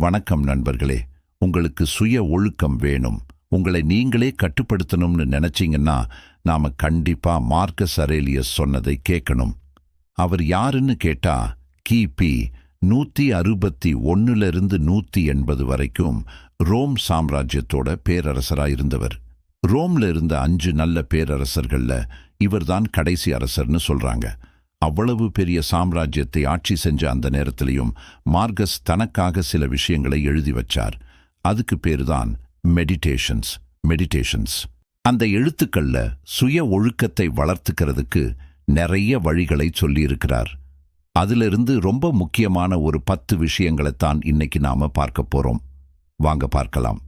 வணக்கம் நண்பர்களே. உங்களுக்கு சுய ஒழுக்கம் வேணும். உங்களை நீங்களே கட்டுப்படுத்தணும்னு நினைச்சீங்கன்னா நாம கண்டிப்பா மார்க்கஸ் அரேலியஸ் சொன்னதை கேட்கணும். அவர் யாருன்னு கேட்டா கிபி நூத்தி அறுபத்தி ஒன்னுல இருந்து நூத்தி எண்பது வரைக்கும் ரோம் சாம்ராஜ்யத்தோட பேரரசரா இருந்தவர். ரோம்ல இருந்த அஞ்சு நல்ல பேரரசர்கள்ல இவர்தான் கடைசி அரசர்னு சொல்றாங்க. அவ்வளவு பெரிய சாம்ராஜ்யத்தை ஆட்சி செஞ்ச அந்த நேரத்திலையும் மார்கஸ் தனக்காக சில விஷயங்களை எழுதி வச்சார். அதுக்கு பேருதான் மெடிடேஷன்ஸ் மெடிடேஷன்ஸ். அந்த எழுத்துக்கள்ல சுய ஒழுக்கத்தை வளர்த்துக்கிறதுக்கு நிறைய வழிகளை சொல்லியிருக்கிறார். அதிலிருந்து ரொம்ப முக்கியமான ஒரு பத்து விஷயங்களைத்தான் இன்னைக்கு நாம பார்க்க போறோம். வாங்க பார்க்கலாம்.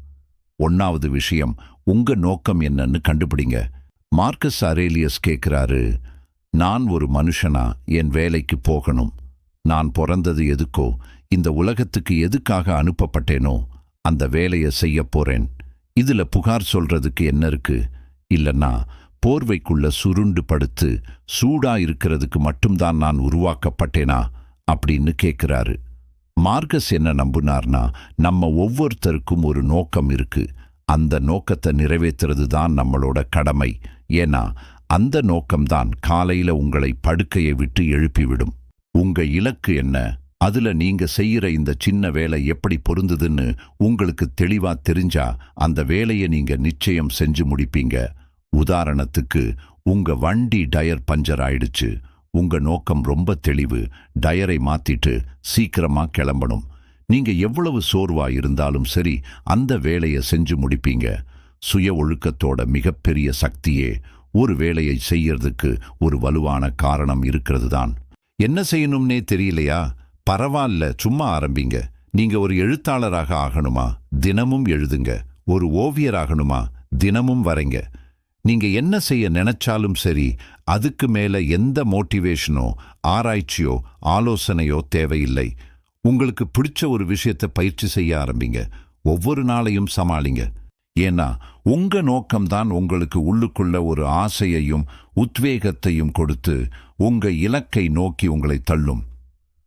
ஒன்னாவது விஷயம் உங்க நோக்கம் என்னன்னு கண்டுபிடிங்க. மார்க்கஸ் அரேலியஸ் கேட்கிறாரு நான் ஒரு மனுஷனா? என் வேலைக்கு போகணும். நான் பிறந்தது எதுக்கோ? இந்த உலகத்துக்கு எதுக்காக அனுப்பப்பட்டேனோ? அந்த வேலையை செய்ய போறேன். இதுல புகார் சொல்றதுக்கு என்ன இருக்கு? இல்லைன்னா போர்வைக்குள்ள சுருண்டு படுத்து சூடா இருக்கிறதுக்கு மட்டும்தான் நான் உருவாக்கப்பட்டேனா? அப்படின்னு கேட்கிறாரு மார்கஸ் என்ன நம்புனார்னா நம்ம ஒவ்வொருத்தருக்கும் ஒரு நோக்கம் இருக்கு. அந்த நோக்கத்தை நிறைவேற்றுறது தான் நம்மளோட கடமை. ஏன்னா அந்த நோக்கம்தான் காலையில உங்களை படுக்கையை விட்டு எழுப்பிவிடும். உங்க இலக்கு என்ன? அதுல நீங்க செய்யற இந்த சின்ன வேலை எப்படி பொருந்துதுன்னு உங்களுக்கு தெளிவா தெரிஞ்சா அந்த வேலையை நீங்க நிச்சயம் செஞ்சு முடிப்பீங்க. உதாரணத்துக்கு உங்க வண்டி டயர் பஞ்சர் ஆயிடுச்சு. உங்க நோக்கம் ரொம்ப தெளிவு. டயரை மாத்திட்டு சீக்கிரமா கிளம்பணும். நீங்க எவ்வளவு சோர்வா இருந்தாலும் சரி அந்த வேலையை செஞ்சு முடிப்பீங்க. சுய ஒழுக்கத்தோட மிகப்பெரிய சக்தியே ஒரு வேலையை செய்யறதுக்கு ஒரு வலுவான காரணம் இருக்கிறது தான் என்ன செய்யணும்னே தெரியலையா? பரவாயில்ல சும்மா ஆரம்பிங்க. நீங்க ஒரு எழுத்தாளராக ஆகணுமா? தினமும் எழுதுங்க. ஒரு ஓவியராகணுமா? தினமும் வரைங்க. நீங்க என்ன செய்ய நினைச்சாலும் சரி அதுக்கு மேல எந்த மோட்டிவேஷனோ ஆராய்ச்சியோ ஆலோசனையோ தேவையில்லை. உங்களுக்கு பிடிச்ச ஒரு விஷயத்தை பயிற்சி செய்ய ஆரம்பிங்க. ஒவ்வொரு நாளையும் சமாளிங்க. ஏன்னா உங்க நோக்கம்தான் உங்களுக்கு உள்ளுக்குள்ள ஒரு ஆசையையும் உத்வேகத்தையும் கொடுத்து உங்க இலக்கை நோக்கி உங்களை தள்ளும்.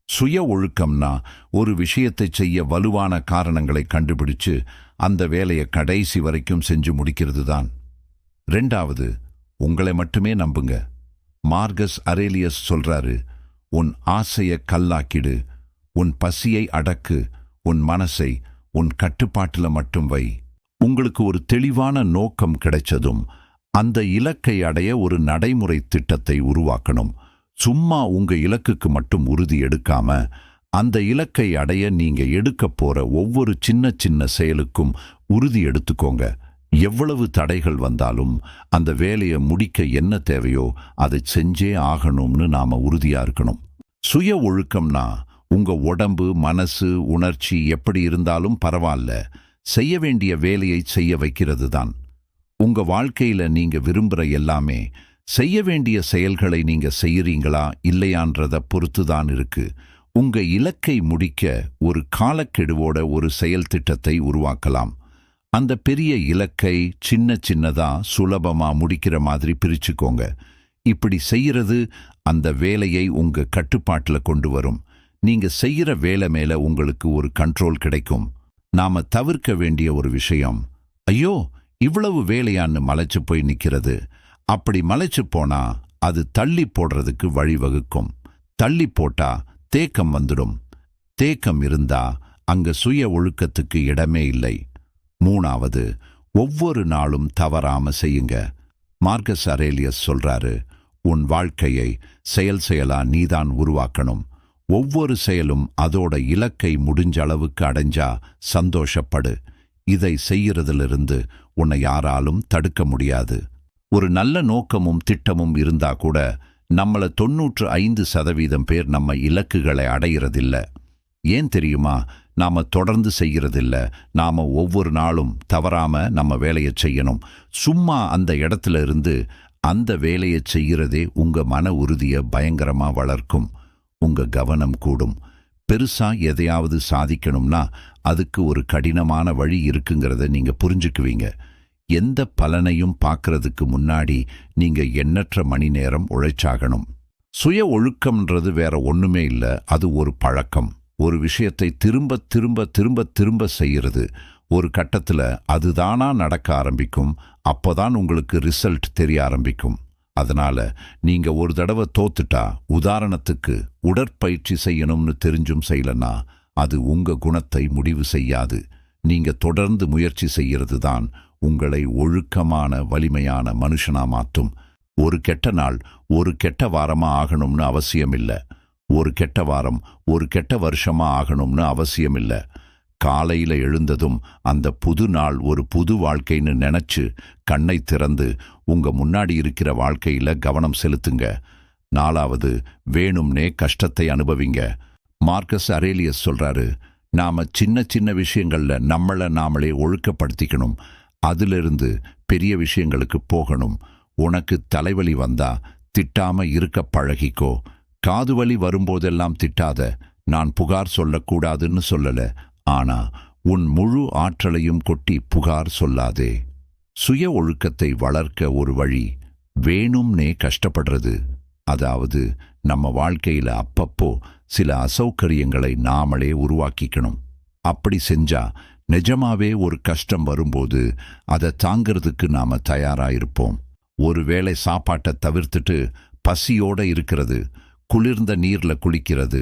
சுய ஒழுக்கம்னா ஒரு விஷயத்தை செய்ய வலுவான காரணங்களை கண்டுபிடிச்சு அந்த வேலையை கடைசி வரைக்கும் செஞ்சு முடிக்கிறது தான் ரெண்டாவது உங்களை மட்டுமே நம்புங்க. மார்கஸ் அரேலியஸ் சொல்றாரு உன் ஆசையை கல்லாக்கிடு உன் பசியை அடக்கு உன் மனசை உன் கட்டுப்பாட்டுல மட்டும் வை. உங்களுக்கு ஒரு தெளிவான நோக்கம் கிடைச்சதும் அந்த இலக்கை அடைய ஒரு நடைமுறை திட்டத்தை உருவாக்கணும். சும்மா உங்க இலக்குக்கு மட்டும் உறுதி எடுக்காம அந்த இலக்கை அடைய நீங்க எடுக்க போற ஒவ்வொரு சின்ன சின்ன செயலுக்கும் உறுதி எடுத்துக்கோங்க. எவ்வளவு தடைகள் வந்தாலும் அந்த வேலையை முடிக்க என்ன தேவையோ அதை செஞ்சே ஆகணும்னு நாம உறுதியா இருக்கணும். சுய ஒழுக்கம்னா உங்க உடம்பு மனசு உணர்ச்சி எப்படி இருந்தாலும் பரவாயில்ல. செய்ய வேண்டிய வேலையை செய்ய வைக்கிறது தான் உங்க வாழ்க்கையில நீங்க விரும்புற எல்லாமே செய்ய வேண்டிய செயல்களை நீங்க செய்யறீங்களா இல்லையான்றத பொறுத்து தான் இருக்கு. உங்க இலக்கை முடிக்க ஒரு காலக்கெடுவோட ஒரு செயல் திட்டத்தை உருவாக்கலாம். அந்த பெரிய இலக்கை சின்ன சின்னதா சுலபமா முடிக்கிற மாதிரி பிரிச்சுக்கோங்க. இப்படி செய்யறது அந்த வேலையை உங்க கட்டுப்பாட்டுல கொண்டு வரும். நீங்க செய்யற வேலை மேல உங்களுக்கு ஒரு கண்ட்ரோல் கிடைக்கும். நாம தவிர்க்க வேண்டிய ஒரு விஷயம் ஐயோ இவ்வளவு வேலையான்னு மலைச்சு போய் நிக்கிறது. அப்படி மலைச்சு போனா அது தள்ளி போடுறதுக்கு வழிவகுக்கும் தள்ளி போட்டா தேக்கம் வந்துடும். தேக்கம் இருந்தா அங்க சுய ஒழுக்கத்துக்கு இடமே இல்லை. மூணாவது ஒவ்வொரு நாளும் தவறாம செய்யுங்க. மார்கஸ் அரேலியஸ் சொல்றாரு உன் வாழ்க்கையை செயல் செயலா நீதான் உருவாக்கணும். ஒவ்வொரு செயலும் அதோட இலக்கை முடிஞ்ச அளவுக்கு அடைஞ்சா சந்தோஷப்படு. இதை செய்யறதிலிருந்து உன்னை யாராலும் தடுக்க முடியாது. ஒரு நல்ல நோக்கமும் திட்டமும் இருந்தா கூட நம்மள தொன்னூற்று ஐந்து சதவீதம் பேர் நம்ம இலக்குகளை அடையிறதில்ல. ஏன் தெரியுமா? நாம தொடர்ந்து செய்யறதில்ல. நாம ஒவ்வொரு நாளும் தவறாம நம்ம வேலையை செய்யணும். சும்மா அந்த இடத்துல இருந்து அந்த வேலையை செய்யறதே உங்க மன உறுதியை பயங்கரமா வளர்க்கும். உங்க கவனம் கூடும். பெருசா எதையாவது சாதிக்கணும்னா அதுக்கு ஒரு கடினமான வழி இருக்குங்கிறத நீங்க புரிஞ்சுக்குவீங்க. எந்த பலனையும் பார்க்கறதுக்கு முன்னாடி நீங்க எண்ணற்ற மணி நேரம் உழைச்சாகணும். சுய ஒழுக்கம்ன்றது வேற ஒண்ணுமே இல்ல அது ஒரு பழக்கம். ஒரு விஷயத்தை திரும்ப திரும்ப திரும்ப திரும்ப செய்யறது ஒரு கட்டத்துல அதுதானா நடக்க ஆரம்பிக்கும் அப்போதான் உங்களுக்கு ரிசல்ட் தெரிய ஆரம்பிக்கும். அதனால நீங்க ஒரு தடவை தோத்துட்டா உதாரணத்துக்கு உடற்பயிற்சி செய்யணும்னு தெரிஞ்சும் செய்யலன்னா அது உங்க குணத்தை முடிவு செய்யாது. நீங்க தொடர்ந்து முயற்சி செய்கிறது தான் உங்களை ஒழுக்கமான வலிமையான மனுஷனா மாற்றும் ஒரு கெட்ட நாள் ஒரு கெட்ட வாரமா ஆகணும்னு அவசியம் ஒரு கெட்ட வாரம் ஒரு கெட்ட வருஷமா ஆகணும்னு அவசியம் காலையில எழுந்ததும் அந்த புது நாள் ஒரு புது வாழ்க்கைன்னு நினைச்சு கண்ணை திறந்து உங்க முன்னாடி இருக்கிற வாழ்க்கையில கவனம் செலுத்துங்க. நாலாவது வேணும்னே கஷ்டத்தை அனுபவிங்க. மார்க்கஸ் அரேலியஸ் சொல்றாரு நாம சின்ன சின்ன விஷயங்கள்ல நம்மள நாமளே ஒழுக்கப்படுத்திக்கணும். அதிலிருந்து பெரிய விஷயங்களுக்கு போகணும். உனக்கு தலைவலி வந்தா திட்டாம இருக்க பழகிக்கோ. காது வலி வரும்போதெல்லாம் திட்டாத. நான் புகார் சொல்லக்கூடாதுன்னு சொல்லல. ஆனா உன் முழு ஆற்றலையும் கொட்டி புகார் சொல்லாதே. சுய ஒழுக்கத்தை வளர்க்க ஒரு வழி வேணும்னே கஷ்டப்படுறது. அதாவது நம்ம வாழ்க்கையில அப்பப்போ சில அசௌகரியங்களை நாமளே உருவாக்கிக்கணும். அப்படி செஞ்சா நிஜமாவே ஒரு கஷ்டம் வரும்போது அதை தாங்கிறதுக்கு நாம தயாரா இருப்போம் ஒருவேளை சாப்பாட்டை தவிர்த்துட்டு பசியோட இருக்கிறது குளிர்ந்த நீர்ல குளிக்கிறது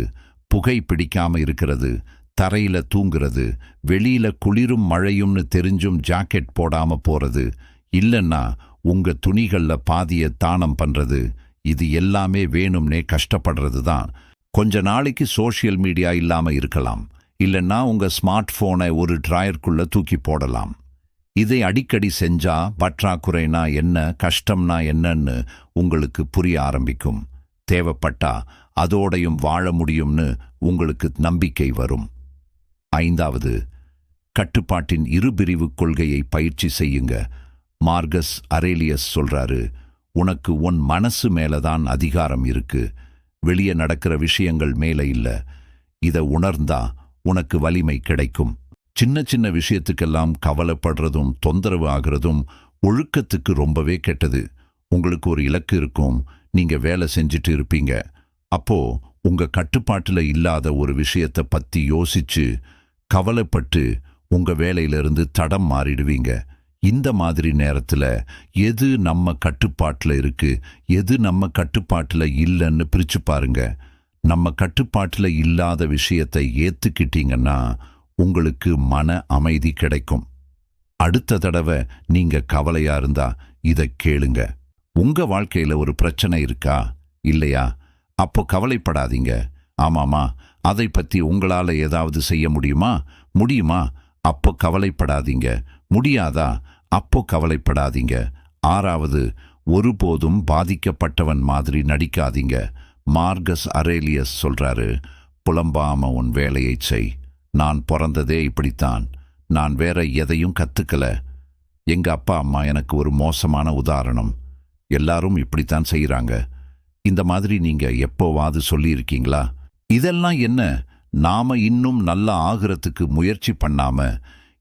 புகை பிடிக்காம இருக்கிறது தரையில தூங்குறது வெளியில குளிரும் மழையும்னு தெரிஞ்சும் ஜாக்கெட் போடாம போறது இல்லைன்னா உங்க துணிகள்ல பாதிய தானம் பண்றது இது எல்லாமே வேணும்னே கஷ்டப்படுறது தான். கொஞ்ச நாளைக்கு சோஷியல் மீடியா இல்லாம இருக்கலாம். இல்லைன்னா உங்க ஸ்மார்ட் போனை ஒரு டிராயருக்குள்ள தூக்கி போடலாம். இதை அடிக்கடி செஞ்சா பற்றாக்குறைனா என்ன கஷ்டம்னா என்னன்னு உங்களுக்கு புரிய ஆரம்பிக்கும். தேவைப்பட்டா அதோடையும் வாழ முடியும்னு உங்களுக்கு நம்பிக்கை வரும். ஐந்தாவது கட்டுப்பாட்டின் இருபிரிவு கொள்கையை பயிற்சி செய்யுங்க. மார்கஸ் அரேலியஸ் சொல்றாரு உனக்கு உன் மனசு மேலதான் அதிகாரம் இருக்கு. வெளியே நடக்கிற விஷயங்கள் மேல இல்ல. இதை உணர்ந்தா உனக்கு வலிமை கிடைக்கும். சின்ன சின்ன விஷயத்துக்கெல்லாம் கவலைப்படுறதும் தொந்தரவு ஆகிறதும் ஒழுக்கத்துக்கு ரொம்பவே கெட்டது. உங்களுக்கு ஒரு இலக்கு இருக்கும். நீங்க வேலை செஞ்சுட்டு இருப்பீங்க. அப்போ உங்க கட்டுப்பாட்டுல இல்லாத ஒரு விஷயத்தை பத்தி யோசிச்சு கவலைப்பட்டு உங்க வேலையிலிருந்து தடம் மாறிடுவீங்க. இந்த மாதிரி நேரத்துல எது நம்ம கட்டுப்பாட்டுல இருக்கு? எது நம்ம கட்டுப்பாட்டுல இல்லைன்னு பிரிச்சு பாருங்க. நம்ம கட்டுப்பாட்டுல இல்லாத விஷயத்தை ஏற்றுக்கிட்டீங்கன்னா உங்களுக்கு மன அமைதி கிடைக்கும். அடுத்த தடவை நீங்க கவலையா இருந்தா இத கேளுங்க. உங்க வாழ்க்கையில ஒரு பிரச்சனை இருக்கா? இல்லையா? அப்போ கவலைப்படாதீங்க. ஆமாமா அதை பத்தி உங்களால் ஏதாவது செய்ய முடியுமா? முடியுமா? அப்போ கவலைப்படாதீங்க. முடியாதா? அப்போ கவலைப்படாதீங்க. ஆறாவது ஒருபோதும் பாதிக்கப்பட்டவன் மாதிரி நடிக்காதீங்க. மார்கஸ் அரேலியஸ் சொல்றாரு புலம்பாம உன் வேலையைச் செய். நான் பிறந்ததே இப்படித்தான். நான் வேற எதையும் கத்துக்கல. எங்க அப்பா அம்மா எனக்கு ஒரு மோசமான உதாரணம். எல்லாரும் இப்படித்தான் செய்யறாங்க இந்த மாதிரி நீங்க எப்போவாது சொல்லியிருக்கீங்களா? இதெல்லாம் என்ன? நாம இன்னும் நல்லா ஆகிறதுக்கு முயற்சி பண்ணாம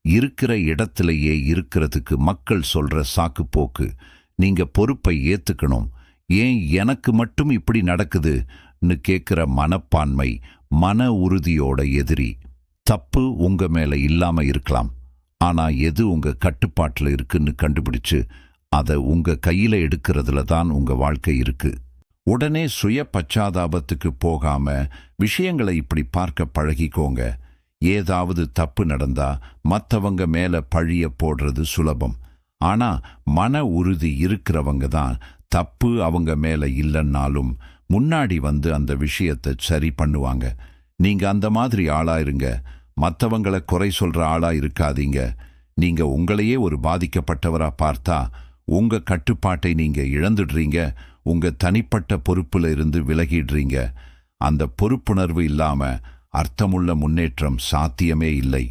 இருக்கிற இடத்திலேயே இருக்கிறதுக்கு மக்கள் சொல்ற சாக்கு போக்கு நீங்க பொறுப்பை ஏத்துக்கணும். ஏன் எனக்கு மட்டும் இப்படி நடக்குதுன்னு கேட்கிற மனப்பான்மை மன உறுதியோட எதிரி. தப்பு உங்க மேல இல்லாம இருக்கலாம். ஆனா எது உங்க கட்டுப்பாட்டுல இருக்குன்னு கண்டுபிடிச்சு அதை உங்க கையில எடுக்கிறதுல தான் உங்க வாழ்க்கை இருக்கு. உடனே சுய பச்சாதாபத்துக்கு போகாம விஷயங்களை இப்படி பார்க்க பழகிக்கோங்க. ஏதாவது தப்பு நடந்தா மத்தவங்க மேல பழிய போடுறது சுலபம். ஆனா மன உறுதி இருக்கிறவங்க தான் தப்பு அவங்க மேல இல்லைன்னாலும் முன்னாடி வந்து அந்த விஷயத்தை சரி பண்ணுவாங்க. நீங்க அந்த மாதிரி ஆளா இருங்க மற்றவங்களை குறை சொல்ற ஆளா இருக்காதீங்க. நீங்க உங்களையே ஒரு பாதிக்கப்பட்டவரா பார்த்தா உங்க கட்டுப்பாட்டை நீங்க இழந்துடுறீங்க. உங்க தனிப்பட்ட பொறுப்புல இருந்து விலகிடுறீங்க. அந்த பொறுப்புணர்வு இல்லாம அர்த்தமுள்ள முன்னேற்றம் சாத்தியமே இல்லை.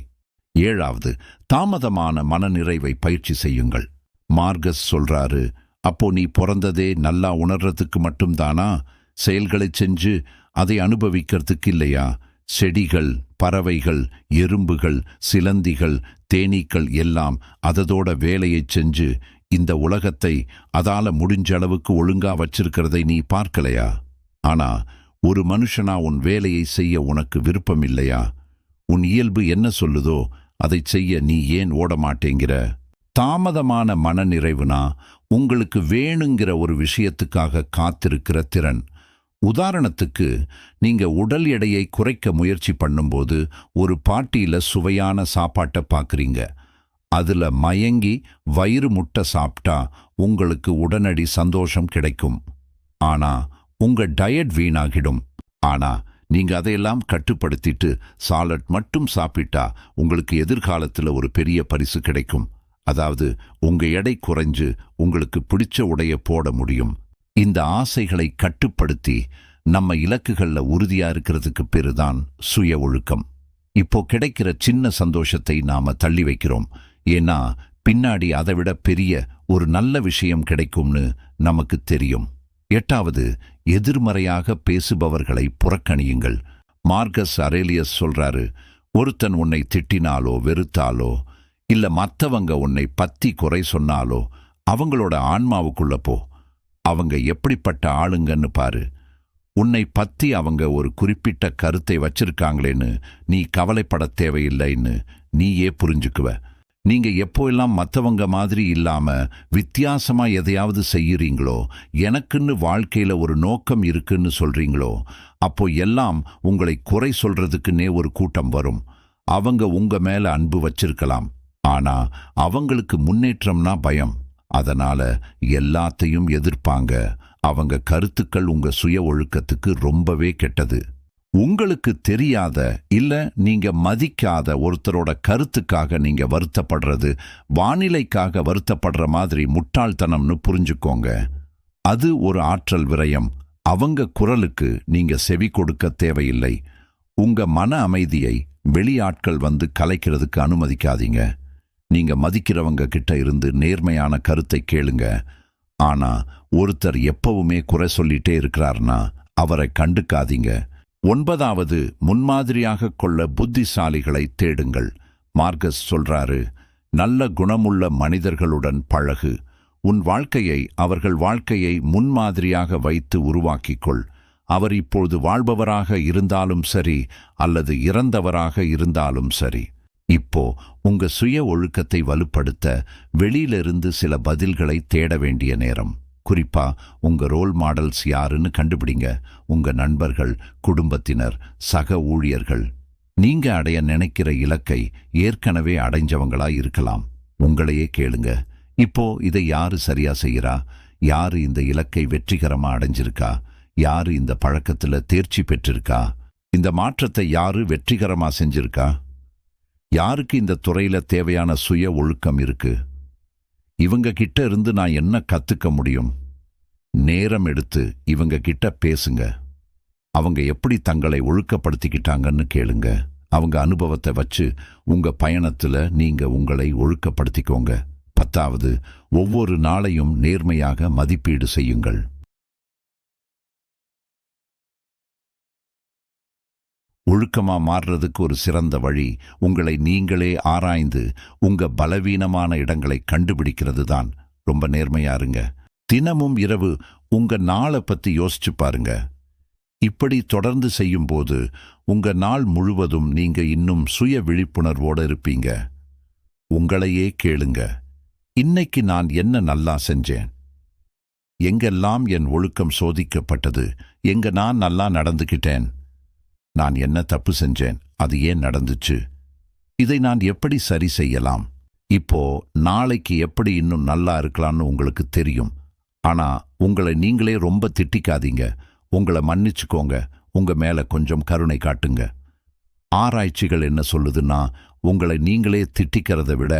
ஏழாவது தாமதமான மனநிறைவை பயிற்சி செய்யுங்கள். மார்கஸ் சொல்றாரு அப்போ நீ பிறந்ததே நல்லா உணர்றதுக்கு மட்டும்தானா? செயல்களை செஞ்சு அதை அனுபவிக்கிறதுக்கு இல்லையா? செடிகள் பறவைகள் எறும்புகள் சிலந்திகள் தேனீக்கள் எல்லாம் அததோட வேலையை செஞ்சு இந்த உலகத்தை அதால முடிஞ்ச அளவுக்கு ஒழுங்கா வச்சிருக்கிறதை நீ பார்க்கலையா? ஆனா ஒரு மனுஷனா உன் வேலையை செய்ய உனக்கு விருப்பம் இல்லையா உன் இயல்பு என்ன சொல்லுதோ அதை செய்ய நீ ஏன் ஓட மாட்டேங்கிற தாமதமான மனநிறைவுனா உங்களுக்கு வேணுங்கிற ஒரு விஷயத்துக்காக காத்திருக்கிற திறன். உதாரணத்துக்கு நீங்க உடல் எடையை குறைக்க முயற்சி பண்ணும்போது ஒரு பாட்டியில சுவையான சாப்பாட்டை பார்க்குறீங்க அதுல மயங்கி வயிறு முட்டை சாப்பிட்டா உங்களுக்கு உடனடி சந்தோஷம் கிடைக்கும். ஆனா உங்க டயட் வீணாகிடும். ஆனா நீங்க அதையெல்லாம் கட்டுப்படுத்திட்டு சாலட் மட்டும் சாப்பிட்டா உங்களுக்கு எதிர்காலத்துல ஒரு பெரிய பரிசு கிடைக்கும். அதாவது உங்க எடை குறைஞ்சு உங்களுக்கு பிடிச்ச உடைய போட முடியும். இந்த ஆசைகளை கட்டுப்படுத்தி நம்ம இலக்குகள்ல உறுதியா இருக்கிறதுக்கு பேருதான் சுய ஒழுக்கம். இப்போ கிடைக்கிற சின்ன சந்தோஷத்தை நாம தள்ளி வைக்கிறோம். ஏன்னா பின்னாடி அதை விட பெரிய ஒரு நல்ல விஷயம் கிடைக்கும்னு நமக்கு தெரியும். எட்டாவது எதிர்மறையாக பேசுபவர்களை புறக்கணியுங்கள். மார்கஸ் அரேலியஸ் சொல்றாரு ஒருத்தன் உன்னை திட்டினாலோ வெறுத்தாலோ இல்ல மத்தவங்க உன்னை பத்தி குறை சொன்னாலோ அவங்களோட ஆன்மாவுக்குள்ள போ. அவங்க எப்படிப்பட்ட ஆளுங்கன்னு பாரு. உன்னை பத்தி அவங்க ஒரு குறிப்பிட்ட கருத்தை வச்சிருக்காங்களேன்னு நீ கவலைப்பட தேவையில்லைன்னு நீயே புரிஞ்சுக்குவ. நீங்க எப்போ எல்லாம் மத்தவங்க மாதிரி இல்லாம வித்தியாசமா எதையாவது செய்யறீங்களோ எனக்குன்னு வாழ்க்கையில ஒரு நோக்கம் இருக்குன்னு சொல்றீங்களோ அப்போ எல்லாம் உங்களை குறை சொல்றதுக்குன்னே ஒரு கூட்டம் வரும். அவங்க உங்க மேல அன்பு வச்சிருக்கலாம். ஆனா அவங்களுக்கு முன்னேற்றம்னா பயம். அதனால எல்லாத்தையும் எதிர்ப்பாங்க. அவங்க கருத்துக்கள் உங்க சுய ஒழுக்கத்துக்கு ரொம்பவே கெட்டது. உங்களுக்கு தெரியாத இல்ல நீங்க மதிக்காத ஒருத்தரோட கருத்துக்காக நீங்க வருத்தப்படுறது வானிலைக்காக வருத்தப்படுற மாதிரி முட்டாள்தனம்னு புரிஞ்சுக்கோங்க. அது ஒரு ஆற்றல் விரயம். அவங்க குரலுக்கு நீங்க செவி கொடுக்க தேவையில்லை. உங்க மன அமைதியை வெளியாட்கள் வந்து கலைக்கிறதுக்கு அனுமதிக்காதீங்க. நீங்க மதிக்கிறவங்க கிட்ட இருந்து நேர்மையான கருத்தை கேளுங்க. ஆனா ஒருத்தர் எப்பவுமே குறை சொல்லிட்டே இருக்கிறார்னா அவரை கண்டுக்காதீங்க. ஒன்பதாவது முன்மாதிரியாக கொள்ள புத்திசாலிகளை தேடுங்கள். மார்கஸ் சொல்றாரு நல்ல குணமுள்ள மனிதர்களுடன் பழகு. உன் வாழ்க்கையை அவர்கள் வாழ்க்கையை முன்மாதிரியாக வைத்து உருவாக்கிக்கொள். அவர் இப்பொழுது வாழ்பவராக இருந்தாலும் சரி அல்லது இறந்தவராக இருந்தாலும் சரி. இப்போ உங்க சுய ஒழுக்கத்தை வலுப்படுத்த வெளியிலிருந்து சில பதில்களை தேட வேண்டிய நேரம். குறிப்பா உங்க ரோல் மாடல்ஸ் யாருன்னு கண்டுபிடிங்க. உங்க நண்பர்கள் குடும்பத்தினர் சக ஊழியர்கள். நீங்க அடைய நினைக்கிற இலக்கை ஏற்கனவே அடைஞ்சவங்களா இருக்கலாம். உங்களையே கேளுங்க. இப்போ இதை யாரு சரியா செய்யறா? யாரு இந்த இலக்கை வெற்றிகரமா அடைஞ்சிருக்கா? யாரு இந்த பழக்கத்துல தேர்ச்சி பெற்றிருக்கா? இந்த மாற்றத்தை யாரு வெற்றிகரமா செஞ்சிருக்கா? யாருக்கு இந்த துறையில தேவையான சுய ஒழுக்கம் இருக்கு? இவங்க கிட்ட இருந்து நான் என்ன கத்துக்க முடியும்? நேரம் எடுத்து இவங்க கிட்ட பேசுங்க. அவங்க எப்படி தங்களை ஒழுக்கப்படுத்திக்கிட்டாங்கன்னு கேளுங்க. அவங்க அனுபவத்தை வச்சு உங்க பயணத்துல நீங்க உங்களை ஒழுக்கப்படுத்திக்கோங்க. பத்தாவது ஒவ்வொரு நாளையும் நேர்மையாக மதிப்பீடு செய்யுங்கள். ஒழுக்கமா மாறுறதுக்கு ஒரு சிறந்த வழி உங்களை நீங்களே ஆராய்ந்து உங்க பலவீனமான இடங்களை கண்டுபிடிக்கிறது தான் ரொம்ப நேர்மையா இருங்க. தினமும் இரவு உங்க நாளை பத்தி யோசிச்சு பாருங்க. இப்படி தொடர்ந்து செய்யும்போது உங்க நாள் முழுவதும் நீங்க இன்னும் சுய விழிப்புணர்வோட இருப்பீங்க. உங்களையே கேளுங்க. இன்னைக்கு நான் என்ன நல்லா செஞ்சேன்? எங்கெல்லாம் என் ஒழுக்கம் சோதிக்கப்பட்டது? எங்க நான் நல்லா நடந்துக்கிட்டேன்? நான் என்ன தப்பு செஞ்சேன்? அது ஏன் நடந்துச்சு? இதை நான் எப்படி சரி செய்யலாம்? இப்போ நாளைக்கு எப்படி இன்னும் நல்லா இருக்கலாம்னு உங்களுக்கு தெரியும். ஆனா உங்களை நீங்களே ரொம்ப திட்டிக்காதீங்க. உங்களை மன்னிச்சுக்கோங்க. உங்க மேல கொஞ்சம் கருணை காட்டுங்க. ஆராய்ச்சிகள் என்ன சொல்லுதுன்னா உங்களை நீங்களே திட்டிக்கிறத விட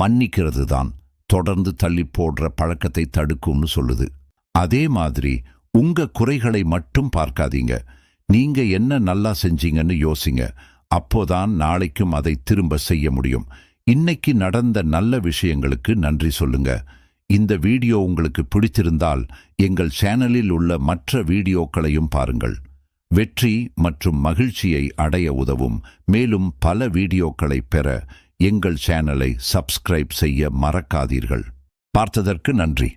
மன்னிக்கிறது தான். தொடர்ந்து தள்ளி போடுற பழக்கத்தை தடுக்கும்னு சொல்லுது. அதே மாதிரி உங்க குறைகளை மட்டும் பார்க்காதீங்க. நீங்க என்ன நல்லா செஞ்சீங்கன்னு யோசிங்க. அப்போதான் நாளைக்கும் அதை திரும்ப செய்ய முடியும். இன்னைக்கு நடந்த நல்ல விஷயங்களுக்கு நன்றி சொல்லுங்க. இந்த வீடியோ உங்களுக்கு பிடித்திருந்தால் எங்கள் சேனலில் உள்ள மற்ற வீடியோக்களையும் பாருங்கள். வெற்றி மற்றும் மகிழ்ச்சியை அடைய உதவும். மேலும் பல வீடியோக்களை பெற எங்கள் சேனலை சப்ஸ்கிரைப் செய்ய மறக்காதீர்கள். பார்த்ததற்கு நன்றி.